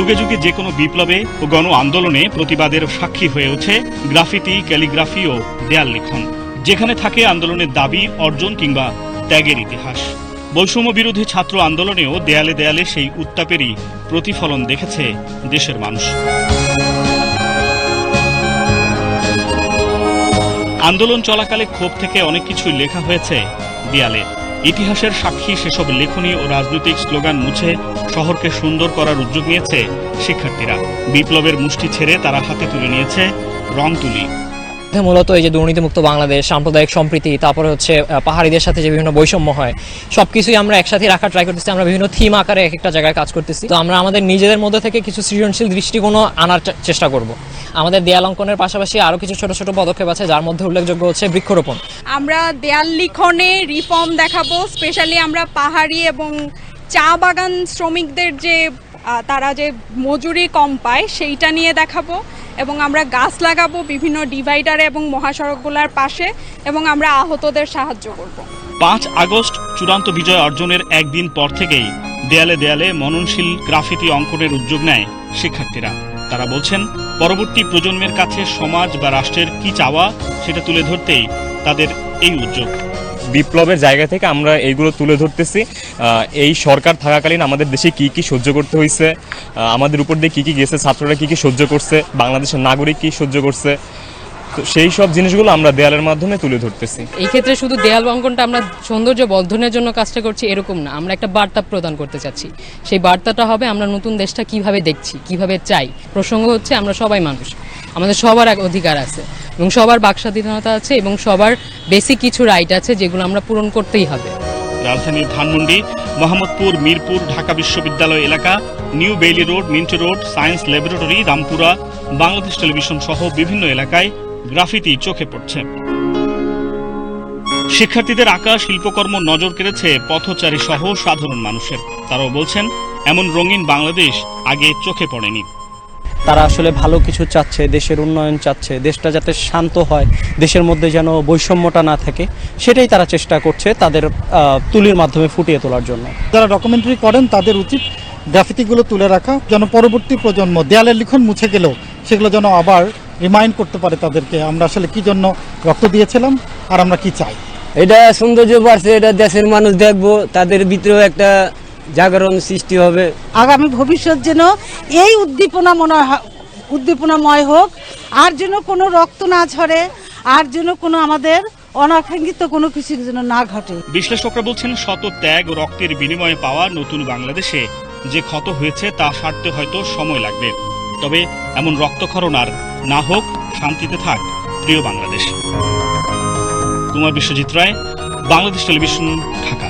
যুগে যুগে যে কোনো বিপ্লবে ও গণ আন্দোলনে প্রতিবাদের সাক্ষী হয়ে ওঠে গ্রাফিতি, ক্যালিগ্রাফি ও দেয়াল লিখন, যেখানে থাকে আন্দোলনের দাবি, অর্জন কিংবা ত্যাগের ইতিহাস। বৈষম্য বিরোধী ছাত্র আন্দোলনেও দেয়ালে দেয়ালে সেই উত্তাপেরই প্রতিফলন দেখেছে দেশের মানুষ। আন্দোলন চলাকালে ক্ষোভ থেকে অনেক কিছুই লেখা হয়েছে দেয়ালে। ইতিহাসের সাক্ষী সেসব লেখনী ও রাজনৈতিক স্লোগান মুছে শহরকে সুন্দর করার উদ্যোগ নিয়েছে শিক্ষার্থীরা। বিপ্লবের মুষ্টি ছেড়ে তারা হাতে তুলে নিয়েছে রং তুলি মূলত এই যে দুর্নীতিমুক্ত বাংলাদেশ, সাম্প্রদায়িক সম্প্রীতি, তারপরে হচ্ছে পাহাড়িদের সাথে যে বিভিন্ন বৈষম্য হয়, সবকিছুই আমরা একসাথে রাখার ট্রাই করতেছি, আমরা বিভিন্ন থিম আকারে এক একটা জায়গায় কাজ করতেছি। তো আমরা আমাদের নিজেদের মধ্যে থেকে কিছু সৃজনশীল দৃষ্টিকোণও আনার চেষ্টা করব। আমাদের দেয়াল অঙ্কনের পাশাপাশি আরও কিছু ছোট ছোট পদক্ষেপ আছে, যার মধ্যে উল্লেখযোগ্য হচ্ছে বৃক্ষরোপণ। আমরা দেয়াল লিখনে রিফর্ম দেখাবো স্পেশালি আমরা পাহাড়ি এবং চা বাগান শ্রমিকদের যে তারা যে মজুরি কম পায়, সেইটা নিয়ে দেখাবো। এবং আমরা গাছ লাগাবো বিভিন্ন ডিভাইডারে এবং মহাসড়কগুলোর পাশে এবং আমরা আহতদের সাহায্য করব। পাঁচ আগস্ট চূড়ান্ত বিজয় অর্জনের একদিন পর থেকেই দেয়ালে দেয়ালে মননশীল গ্রাফিতি অঙ্কনের উদ্যোগ নেয় শিক্ষার্থীরা। তারা বলছেন, পরবর্তী প্রজন্মের কাছে সমাজ বা রাষ্ট্রের কি চাওয়া সেটা তুলে ধরতেই তাদের এই উদ্যোগ। বিপ্লবের জায়গা থেকে আমরা এইগুলো তুলে ধরতেছি। এই সরকার থাকাকালীন আমাদের দেশে কি কি সহ্য করতে হয়েছে আমাদের উপর দিয়ে কী কী গেছে? ছাত্ররা কি কি সহ্য করছে? বাংলাদেশের নাগরিক কি সহ্য করছে? তো সেই সব জিনিসগুলো আমরা দেয়ালের মাধ্যমে তুলে ধরতেছি। এই ক্ষেত্রে শুধু দেয়াল অঙ্কনটা আমরা সৌন্দর্য বর্ধনের জন্য কাজটা করছি, এরকম না। আমরা একটা বার্তা প্রদান করতে চাচ্ছি। সেই বার্তাটা হবে, আমরা নতুন দেশটা কীভাবে দেখছি, কীভাবে চাই? প্রসঙ্গ হচ্ছে, আমরা সবাই মানুষ। আমাদের সবার এক অধিকার আছে। এবং সবার বাকস্বাধীনতা আছে এবং সবার বেসিক কিছু রাইট আছে যেগুলো আমরা পূরণ করতেই হবে। রাজধানীর ধানমন্ডি, মোহাম্মদপুর, মিরপুর, ঢাকা বিশ্ববিদ্যালয় এলাকা, New Bailey Road Minto Road, science laboratory, Rampura, Bangladesh television সহ বিভিন্ন এলাকায় গ্রাফিতি চোখে পড়ছে। শিক্ষার্থীদের আঁকা, শিল্পকর্ম নজর কেড়েছে পথচারী সহ সাধারণ মানুষের। তারাও বলছেন, এমন রঙিন বাংলাদেশ আগে চোখে পড়েনি। তারা আসলে ভালো কিছু চাচ্ছে দেশের উন্নয়ন চাচ্ছে দেশটা যাতে শান্ত হয় দেশের মধ্যে যেন বৈষম্যটা না থাকে সেটাই তারা চেষ্টা করছে তাদের তুলির মাধ্যমে ফুটিয়ে তোলার জন্য। যারা ডকুমেন্টারি করেন তাদের উচিত গ্রাফিতিগুলো তুলে রাখা যেন পরবর্তী প্রজন্ম দেয়ালের লিখন মুছে গেলেও সেগুলো যেন আবার রিমাইন্ড করতে পারে তাদেরকে আমরা আসলে কি জন্য রক্ত দিয়েছিলাম আর আমরা কি চাই। এটা সৌন্দর্য বাড়ছে এটা দেশের মানুষ দেখব তাদের ভিতরেও একটা জাগরণ সৃষ্টি হবে। আগামী ভবিষ্যৎ যেন এই উদ্দীপনা মনে উদ্দীপনাময় হোক আর যেন কোনো রক্ত না ঝরে আর যেন কোনো আমাদের অনাকাঙ্ক্ষিত কোনো কিছু যেন না ঘটে। বিশ্লেষকরা বলছেন শত ত্যাগ ও রক্তের বিনিময়ে পাওয়া নতুন বাংলাদেশে যে ক্ষত হয়েছে তা সারতে হয়তো সময় লাগবে। তবে এমন রক্তক্ষরণ আর না হোক শান্তিতে থাক প্রিয় বাংলাদেশ। কুমার বিশ্বজিৎ রায় বাংলাদেশ টেলিভিশন ঢাকা।